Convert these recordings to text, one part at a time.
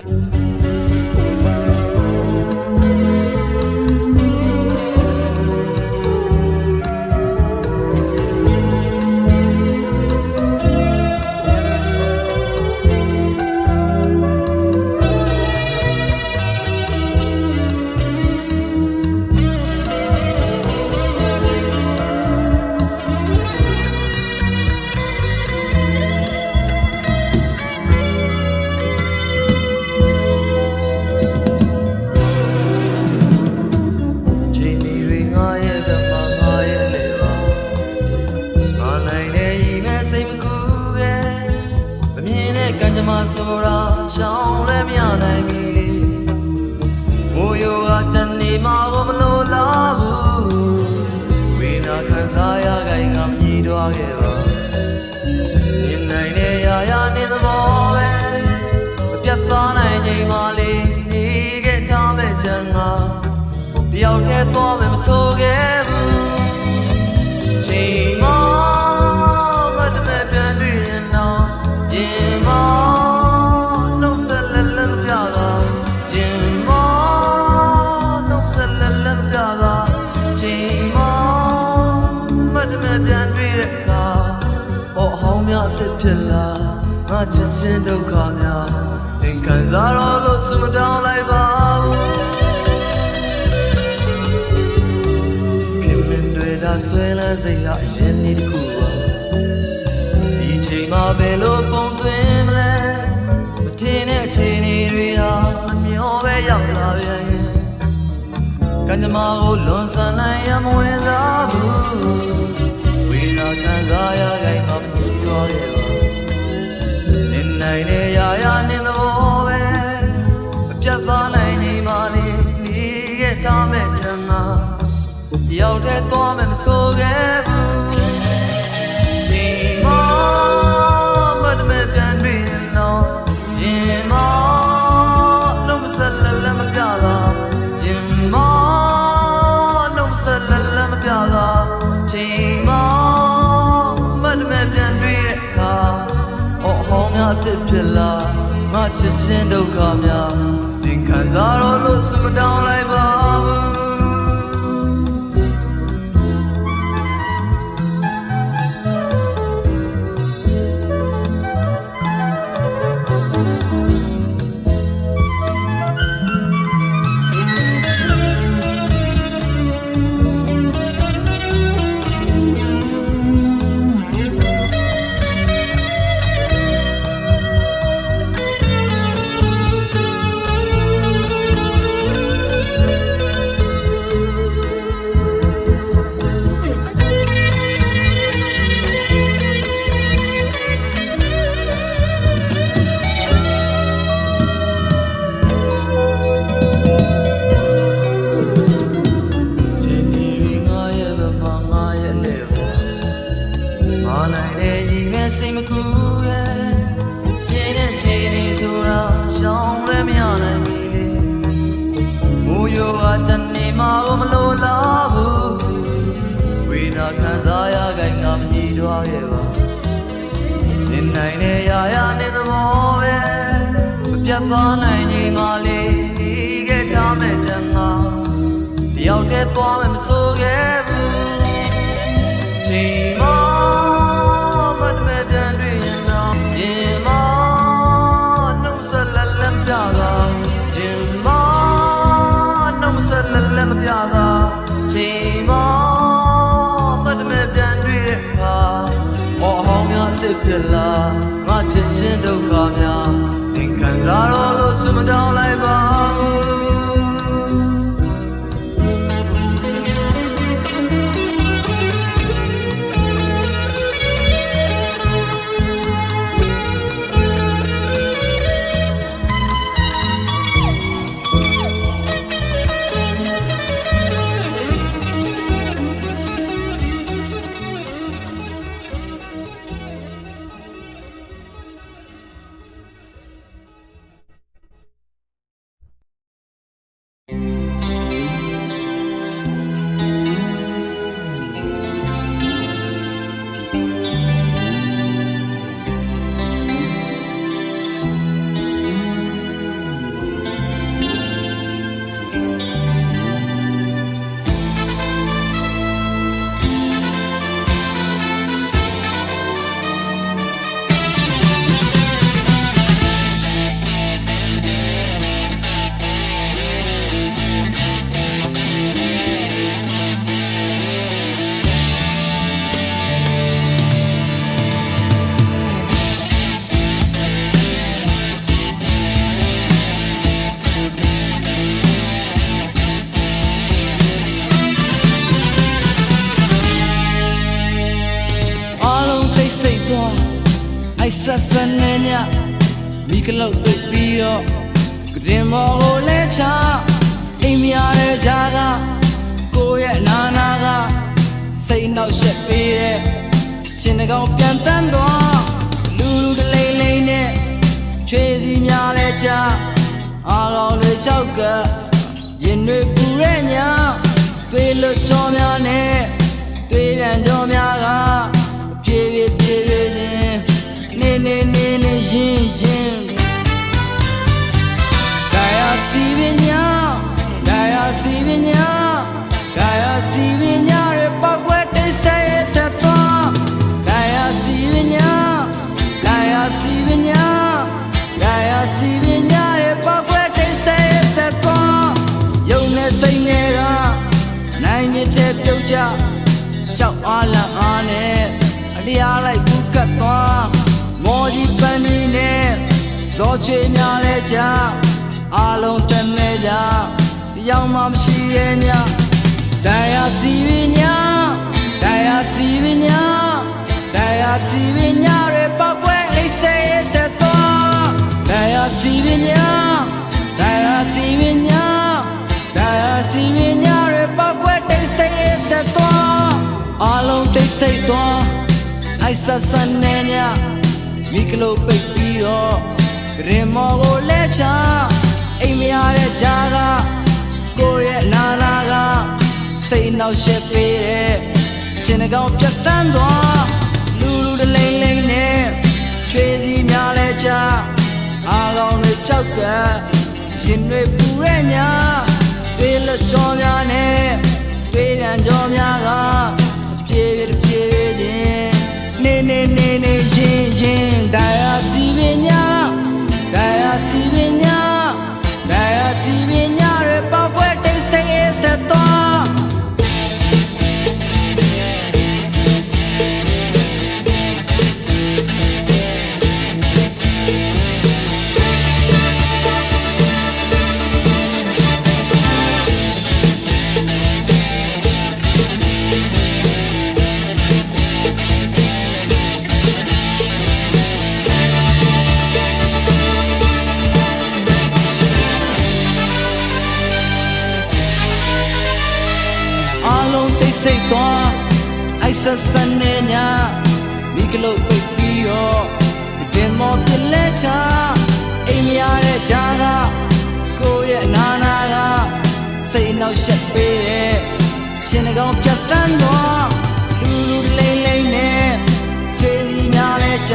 ချိန် မြည်တော့ခဲ့ပါမြင်နိုင်တဲ့ရာရာနေသဘောပဲမပြတ်သားနိုင်ချိန်မှလေးနေခဲ့ထားမဲ့ချမ်းငါတယောက်တည်းသွားမယ်မဆိုခဲ့ ချစ်ချင်းဒုက္ခများသင်ခံစားတော့လို့စမတောင်းလိုက်ပါဘူးခင်မင်တွေဒါဆွဲလန်းစိတ်ကအရင်နေ့တစ်ခုပါဒီချိန်မှာဘယ်လိုပုံသွင်းမလဲမထင်တဲ့အချိန်တွေဟာမမျောပဲရောက်လာပြန်ရင်ကံကြမ္မာကိုလွန်ဆန်နိုင်ရမဝင်စားဘူး နင်နိုင်တဲ့ရာရာနင်တော့ပဲမပြတ်သားနိုင်နေပါလေနေခဲ့တာမဲ့ချမ်းသာတယောက်တည်းသွားမယ်မဆိုခဲ့ တော့လို့စ မရနိုင်ပြီလေမိုးရိုးကတနေမှာကိုမလို့လားဘူးဝိနာခံစားရခိုင်ငါမညီတော့ရဲ့ပါနေနိုင်တဲ့ရာရာနေသဘောပဲမပြတ်သားနိုင်ချိန်မှလေးဒီခဲ့ထားမဲ့ချမ်းသာတယောက်တည်းသွားမယ်မဆိုခဲ့ဘူးချိန် ကလုတ်ပိတ်ပြီးတော့ကရင်မော်ကိုလဲချအိမ်မရတဲ့ကြားကကိုယ့်ရဲ့နာနာကစိတ်နောက်ရှက်ပေးတဲ့ချင်းတကောင်ပြန်တန်းသွားလူလူတလိမ့်လိမ့်နဲ့ချွေစီများလဲချအာကောင်တွေကြောက်ကရင်တွေပူရဲ့ညာတွေလွတ်ကြောများနဲ့တွေပြန်ကြောများကပြေပြေပြေပြေချင်းနေနေနေနေရင်ရင် စီပညာဒါရစီပညာဒါရစီပညာရပောက်ွက်တိတ်ဆက်ရဲ့ဆက်သွားဒါရစီပညာဒါရစီပညာဒါရစီပညာရပောက်ွက်တိတ်ဆက်ရဲ့ဆက်သွားယုံနဲ့စိတ်နဲ့ကနိုင်မြစ်တဲ့ပြုတ်ကြကြောက်အားလန့်အားနဲ့အလျားလိုက်ကူကတ်သွားမော်ကြီးပန်းမီနဲ့ဇော်ချွေများလဲကြ အားလုံးတမဲကြတရားမှမရှိရဲ့ညတရားစီပညာတရားစီပညာတရားစီပညာရပောက်ွယ်အိစေးဆက်သွားတရားစီပညာတရားစီပညာတရားစီပညာရပောက်ွယ်တိတ်ဆိတ်ဆက်သွားအားလုံးတိတ်ဆိတ်သွားအိုက်ဆက်ဆန်နေညမိကလို့ပိတ်ပြီးတော့ဂရင်မော်ကိုလဲချအိမ်မ ရတဲ့ကြားကကိုယ့်ရဲ့နာနာကစိတ်နောက်ရှက်ပေးတဲ့ချင်းတကောင်ပြတ်တန်းသွားလူလူတလိမ့်လိမ့်နဲ့ချွေစီများလဲချအာကောင်တွေကြောက်ကရင်တွေပူရဲ့ညာတွေလက်ကြောများနဲ့တွေပြန်ကြောများကပြေးပြေးပြေးချင်းနေနေနေနေချင်းချင်းတရားစီ အိုက်ဆက်ဆန်နေညာမိကလို့ပိတ်ပြီးတော့တင်မော်ပြလဲချအိမ်မရတဲ့ကြားကကိုယ့်ရဲ့နာနာကစိတ်နောက်ရှက်ပေးရဲ့ရှင်တကောင်ပြတ်တန်းသွားလူလူလိမ့်လိမ့်နဲ့ခြေစီများလဲချ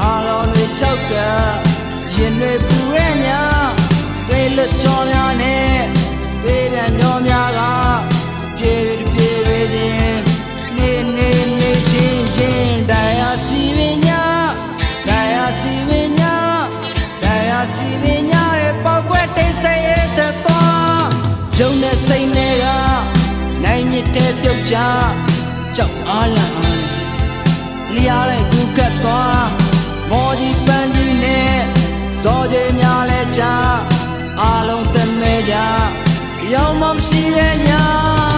အားလုံးတွေချောက်ကရင်တွေပူရဲ့ညာတွေလွတ်ကြောများနဲ့တွေပြန်ကြောများက တဲ့ပြုတ်ကြကြောက်အားလန့်အားလျားလိုက်ကူကတ်သွားမော်ကြီးပန်းကြီးနဲ့ဇော်ကြီးများလဲကြအားလုံးတမဲကြရောင်မရှိတဲ့ညာ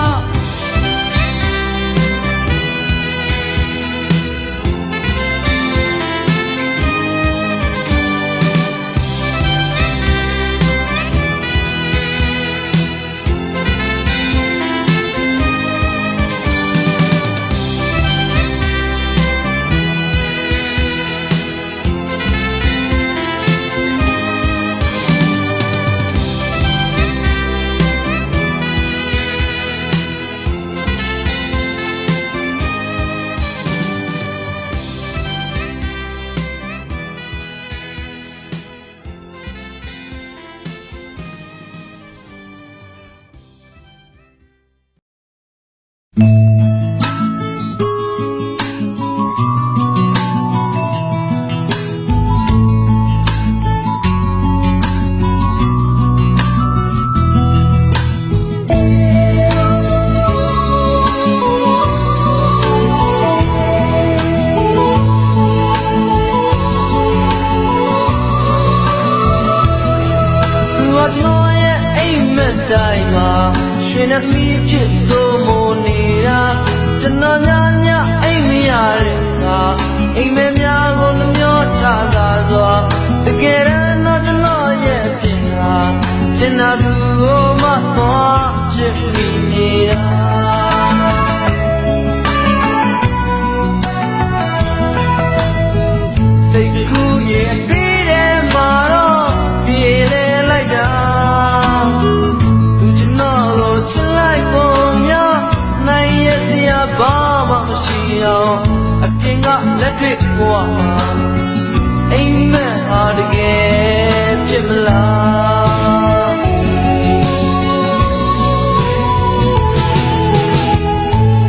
ဖြစ်မလား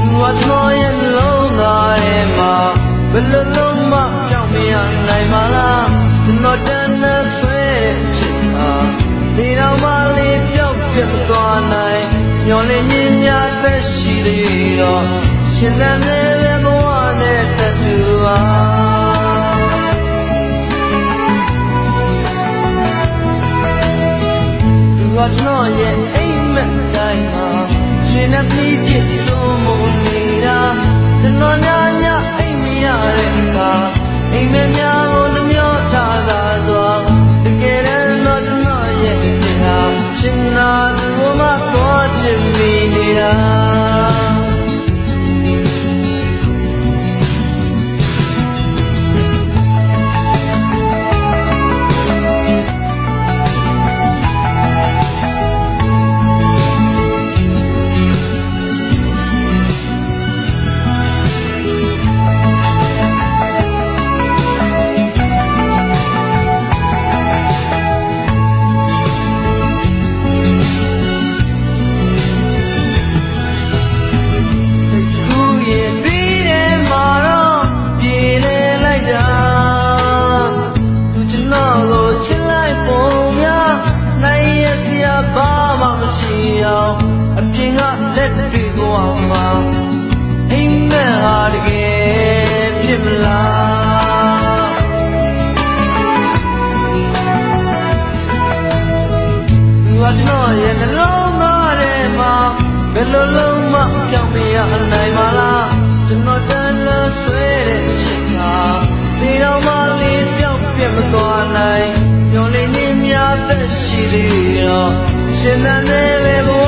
သူကကျွန်တော်ရဲ့နှလုံးသားထဲမှာဘယ်လိုလုံးမပြောင်းမရနိုင်ပါလားကျွန်တော်တန်းနဲ့ဆွဲတဲ့ချစ်မှာဒီတော့မှလေးပြောက်ပြတ်သွားနိုင်ညော်လင်းညင်းများသက်ရှိသေးတော့ရှင်သန်တဲ့ဘဝနဲ့တတူပါ သူကကျွန်တော်ရဲ့အိမ်မက်တိုင်းမှာရှင်နဲ့ပြီးပြည့်စုံမှုနေတာကျွန်တော်ညညအိမ်မရတဲ့အခါအိမ်မက်များကိုနှမျော ပြင်ကလက်တွေသွားမှာအိမ်မက်ဟာတကယ်ဖြစ်မလားသူကကျွန်တော်ရဲ့နှလုံးသားထဲမှာဘယ်လိုလုံးမပြောင်းမရနိုင်ပါလားကျွန်တော်တန်းလန်းဆွဲတဲ့ချိန်ဟာဒီတော့မှလေးပြောင်းပြတ်မသွားနိုင်ညော်လေးနေများသက်ရှိသေးတော့ရှင်သန်တဲ့ဘဝ